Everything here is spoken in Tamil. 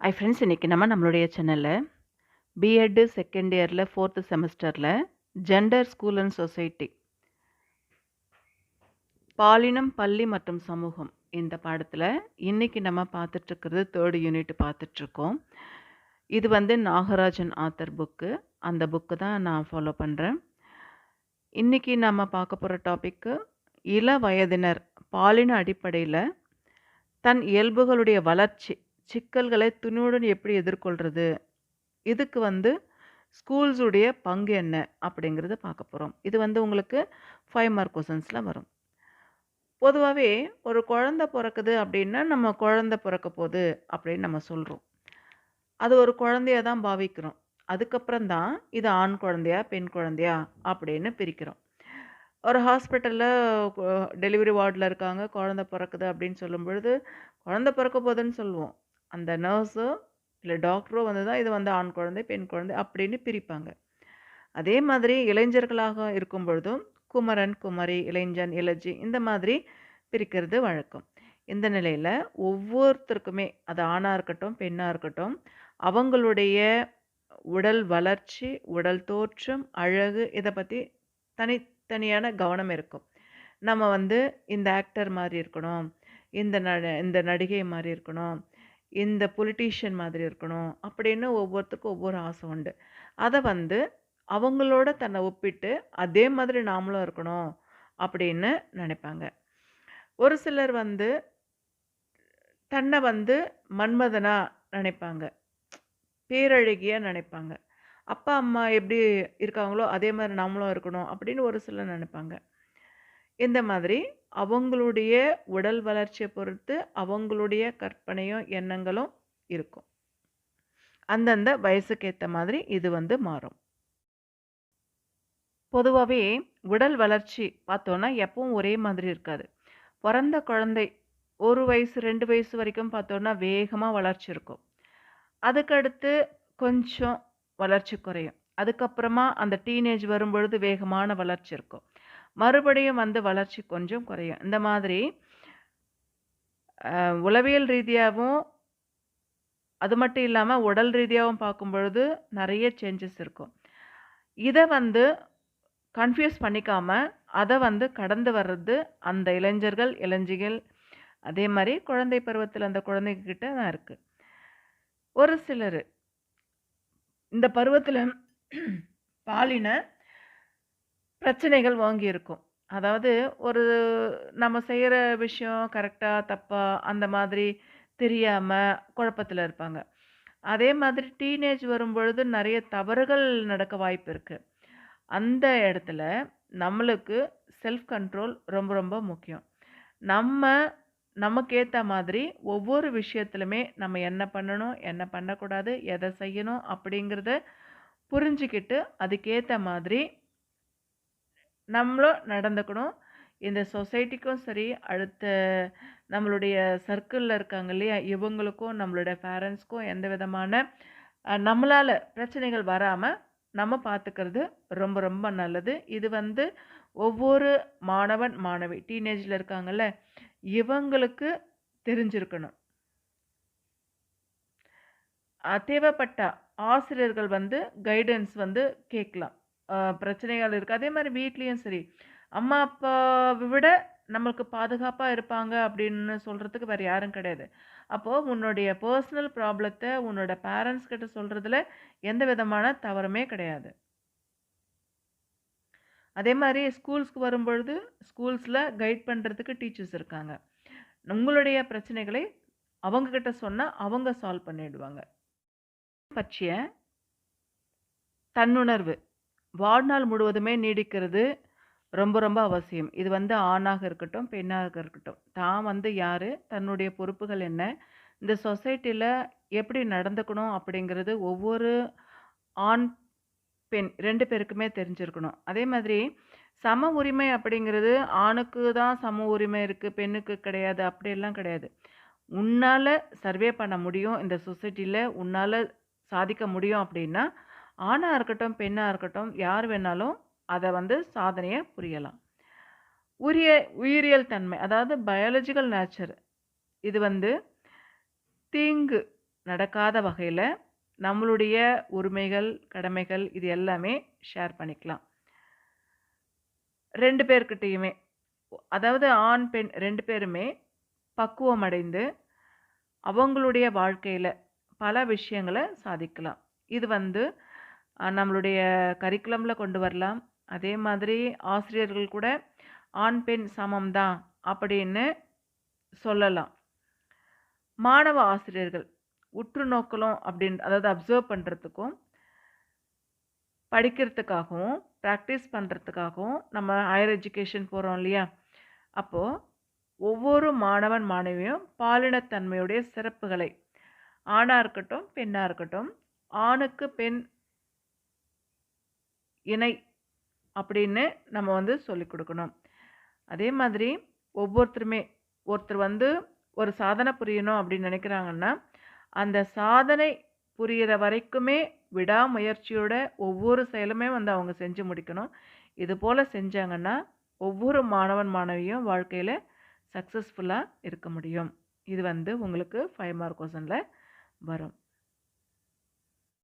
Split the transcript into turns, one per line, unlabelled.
ஐ ஃப்ரெண்ட்ஸ் இன்றைக்கி நம்ம நம்மளுடைய சேனலில் பிஎட்டு செகண்ட் இயரில் ஃபோர்த்து செமஸ்டரில் ஜெண்டர் ஸ்கூல் அண்ட் சொசைட்டி பாலினம் பள்ளி மற்றும் சமூகம் இந்த பாடத்தில் இன்றைக்கி நம்ம பார்த்துட்ருக்கிறது தேர்டு யூனிட் பார்த்துட்ருக்கோம் இது வந்து நாகராஜன் ஆத்தர் புக்கு அந்த புக்கு தான் நான் ஃபாலோ பண்ணுறேன் இன்றைக்கி நம்ம பார்க்க போகிற டாப்பிக்கு இள வயதினர் பாலின அடிப்படையில் தன் இயல்புகளுடைய வளர்ச்சி சிக்கல்களை துணிவுடன் எப்படி எதிர்கொள்கிறது இதுக்கு வந்து ஸ்கூல்ஸுடைய பங்கு என்ன? அப்படிங்கிறத பார்க்க போகிறோம் இது வந்து உங்களுக்கு ஃபைவ் மார்க் கொஷன்ஸில் வரும். பொதுவாகவே ஒரு குழந்த பிறக்குது அப்படின்னா நம்ம குழந்த பிறக்க போகுது அப்படின்னு நம்ம சொல்கிறோம் அது ஒரு குழந்தைய தான் பாவிக்கிறோம். அதுக்கப்புறம் தான் இது ஆண் குழந்தையா பெண் குழந்தையா அப்படின்னு பிரிக்கிறோம். ஒரு ஹாஸ்பிட்டலில் டெலிவரி வார்டில் இருக்காங்க குழந்த பிறக்குது அப்படின்னு சொல்லும் பொழுது குழந்த பிறக்க போகுதுன்னு சொல்லுவோம். அந்த நர்ஸோ இல்லை டாக்டரோ வந்து தான் இது வந்து ஆண் குழந்தை பெண் குழந்தை அப்படின்னு பிரிப்பாங்க. அதே மாதிரி இளைஞர்களாக இருக்கும் பொழுதும் குமரன் குமரி இளைஞன் இளஜி இந்த மாதிரி பிரிக்கிறது வழக்கம். இந்த நிலையில் ஒவ்வொருத்தருக்குமே அது ஆணாக இருக்கட்டும் பெண்ணாக இருக்கட்டும் அவங்களுடைய உடல் வளர்ச்சி உடல் தோற்றம் அழகு இதை பற்றி தனித்தனியான கவனம் இருக்கும். நம்ம வந்து இந்த ஆக்டர் மாதிரி இருக்கணும் இந்த ந இந்த நடிகை மாதிரி இருக்கணும் இந்த பொலிட்டீஷியன் மாதிரி இருக்கணும் அப்படின்னு ஒவ்வொருத்தருக்கும் ஒவ்வொரு ஆசை உண்டு. அதை வந்து அவங்களோட தன்னை ஒப்பிட்டு அதே மாதிரி நாமளும் இருக்கணும் அப்படின்னு நினைப்பாங்க. ஒரு சிலர் வந்து தன்னை வந்து மன்மதனாக நினைப்பாங்க. பேரழகியாக நினைப்பாங்க. அப்பா அம்மா எப்படி இருக்காங்களோ அதே மாதிரி நாமளும் இருக்கணும் அப்படின்னு ஒரு சிலர் நினைப்பாங்க. இந்த மாதிரி அவங்களுடைய உடல் வளர்ச்சியை பொறுத்து அவங்களுடைய கற்பனையும் எண்ணங்களும் இருக்கும். அந்தந்த வயசுக்கு ஏற்ற மாதிரி இது வந்து மாறும். பொதுவாகவே உடல் வளர்ச்சி பார்த்தோன்னா எப்பவும் ஒரே மாதிரி இருக்காது. பிறந்த குழந்தை ஒரு வயசு ரெண்டு வயசு வரைக்கும் பார்த்தோன்னா வேகமாக வளர்ச்சி இருக்கும். அதுக்கடுத்து கொஞ்சம் வளர்ச்சி குறையும். அதுக்கப்புறமா அந்த டீனேஜ் வரும்பொழுது வேகமான வளர்ச்சி இருக்கும். மறுபடியும் வந்து வளர்ச்சி கொஞ்சம் குறையும். இந்த மாதிரி உளவியல் ரீதியாகவும் அது மட்டும் இல்லாமல் உடல் ரீதியாகவும் பார்க்கும் பொழுது நிறைய சேஞ்சஸ் இருக்கும். இதை வந்து கன்ஃபியூஸ் பண்ணிக்காமல் அதை வந்து கடந்து வர்றது அந்த இளைஞர்கள் இளைஞிகள் அதே மாதிரி குழந்தை பருவத்தில் அந்த குழந்தைகிட்ட தான் இருக்குது ஒரு சிலர் இந்த பருவத்தில் பாலின பிரச்சனைகள் வாங்கி இருக்கும் அதாவது ஒரு நம்ம செய்கிற விஷயம் கரெக்டாக தப்பாக அந்த மாதிரி தெரியாமல் குழப்பத்தில் இருப்பாங்க. அதே மாதிரி டீனேஜ் வரும்பொழுது நிறைய தவறுகள் நடக்க வாய்ப்பு இருக்குது அந்த இடத்துல நம்மளுக்கு செல்ஃப் கண்ட்ரோல் ரொம்ப ரொம்ப முக்கியம். நம்ம நமக்கு ஏற்ற மாதிரி ஒவ்வொரு விஷயத்துலையுமே நம்ம என்ன பண்ணணும் என்ன பண்ணக்கூடாது எதை செய்யணும் அப்படிங்கிறத புரிஞ்சுக்கிட்டு அதுக்கேற்ற மாதிரி நம்மளும் நடந்துக்கணும். இந்த சொசைட்டிக்கும் சரி அடுத்த நம்மளுடைய சர்க்கிளில் இருக்காங்க இல்லையா இவங்களுக்கும் நம்மளுடைய பேரண்ட்ஸ்க்கும் எந்த விதமான நம்மளால் பிரச்சனைகள் வராமல் நம்ம பார்த்துக்கிறது ரொம்ப ரொம்ப நல்லது. இது வந்து ஒவ்வொரு மாணவன் மாணவி டீனேஜில் இருக்காங்கல்ல இவங்களுக்கு தெரிஞ்சிருக்கணும். தேவைப்பட்ட ஆசிரியர்கள் வந்து கைடன்ஸ் வந்து கேட்கலாம். பிரச்சனைகள் இருக்குது அதே மாதிரி வீட்லேயும் சரி. அம்மா அப்பாவை விட நம்மளுக்கு பாதுகாப்பாக இருப்பாங்க அப்படின்னு சொல்கிறதுக்கு வேறு யாரும் கிடையாது. அப்போது உன்னுடைய பர்சனல் ப்ராப்ளத்தை உன்னோட பேரண்ட்ஸ் கிட்ட சொல்கிறதுல எந்த விதமான தவறுமே கிடையாது. அதே மாதிரி ஸ்கூல்ஸ்க்கு வரும்பொழுது ஸ்கூல்ஸில் கைட் பண்ணுறதுக்கு டீச்சர்ஸ் இருக்காங்க. உங்களுடைய பிரச்சனைகளை அவங்கக்கிட்ட சொன்னால் அவங்க சால்வ் பண்ணிடுவாங்க. பற்றிய தன்னுணர்வு. வாழ்நாள் முழுவதுமே நீடிக்கிறது ரொம்ப ரொம்ப அவசியம். இது வந்து ஆணாக இருக்கட்டும் பெண்ணாக இருக்கட்டும். தான் வந்து யார்? தன்னுடைய பொறுப்புகள் என்ன? இந்த சொசைட்டியில் எப்படி நடந்துக்கணும் அப்படிங்கிறது ஒவ்வொரு ஆண் பெண் ரெண்டு பேருக்குமே தெரிஞ்சிருக்கணும். அதே மாதிரி சம உரிமை அப்படிங்கிறது ஆணுக்கு தான் சம உரிமை இருக்குது பெண்ணுக்கு கிடையாது அப்படியெல்லாம் கிடையாது. உன்னால் சர்வே பண்ண முடியும். இந்த சொசைட்டியில் உன்னால் சாதிக்க முடியும் அப்படின்னா ஆணாக இருக்கட்டும் பெண்ணாக இருக்கட்டும் யார் வேணாலும் அதை வந்து சாதனையை புரியலாம். உரிய உயிரியல் தன்மை அதாவது பயாலஜிக்கல் நேச்சர் இது வந்து தீங்கு நடக்காத வகையில் நம்மளுடைய உரிமைகள் கடமைகள் இது எல்லாமே ஷேர் பண்ணிக்கலாம். ரெண்டு பேர்கிட்டையுமே அதாவது ஆண் பெண் ரெண்டு பேருமே பக்குவம் அடைந்து அவங்களுடைய வாழ்க்கையில் பல விஷயங்களை சாதிக்கலாம். இது வந்து நம்மளுடைய கரிக்குலமில் கொண்டு வரலாம். அதே மாதிரி ஆசிரியர்கள் கூட ஆண் பெண் சமம் தான் அப்படின்னு சொல்லலாம். மாணவ ஆசிரியர்கள் உற்று நோக்கலும் அப்படின்னு அதாவது அப்சர்வ் பண்ணுறதுக்கும் படிக்கிறதுக்காகவும் ப்ராக்டிஸ் பண்ணுறதுக்காகவும் நம்ம ஹையர் எஜுகேஷன் போகிறோம் இல்லையா? அப்போது ஒவ்வொரு மாணவன் மாணவியும் பாலினத்தன்மையுடைய சிறப்புகளை ஆணாக இருக்கட்டும் பெண்ணாக இருக்கட்டும் ஆணுக்கு பெண் இணை அப்படின்னு நம்ம வந்து சொல்லிக் கொடுக்கணும். அதே மாதிரி ஒவ்வொருத்தருமே ஒருத்தர் வந்து ஒரு சாதனை புரியணும் அப்படின்னு நினைக்கிறாங்கன்னா அந்த சாதனை புரியிற வரைக்குமே விடாமுயற்சியோட ஒவ்வொரு செயலுமே வந்து அவங்க செஞ்சு முடிக்கணும். இது போல் செஞ்சாங்கன்னா ஒவ்வொரு மாணவன் மாணவியும் வாழ்க்கையில் சக்ஸஸ்ஃபுல்லாக இருக்க முடியும். இது வந்து உங்களுக்கு ஃபைவ் மார்க் கொஷனில் வரும்.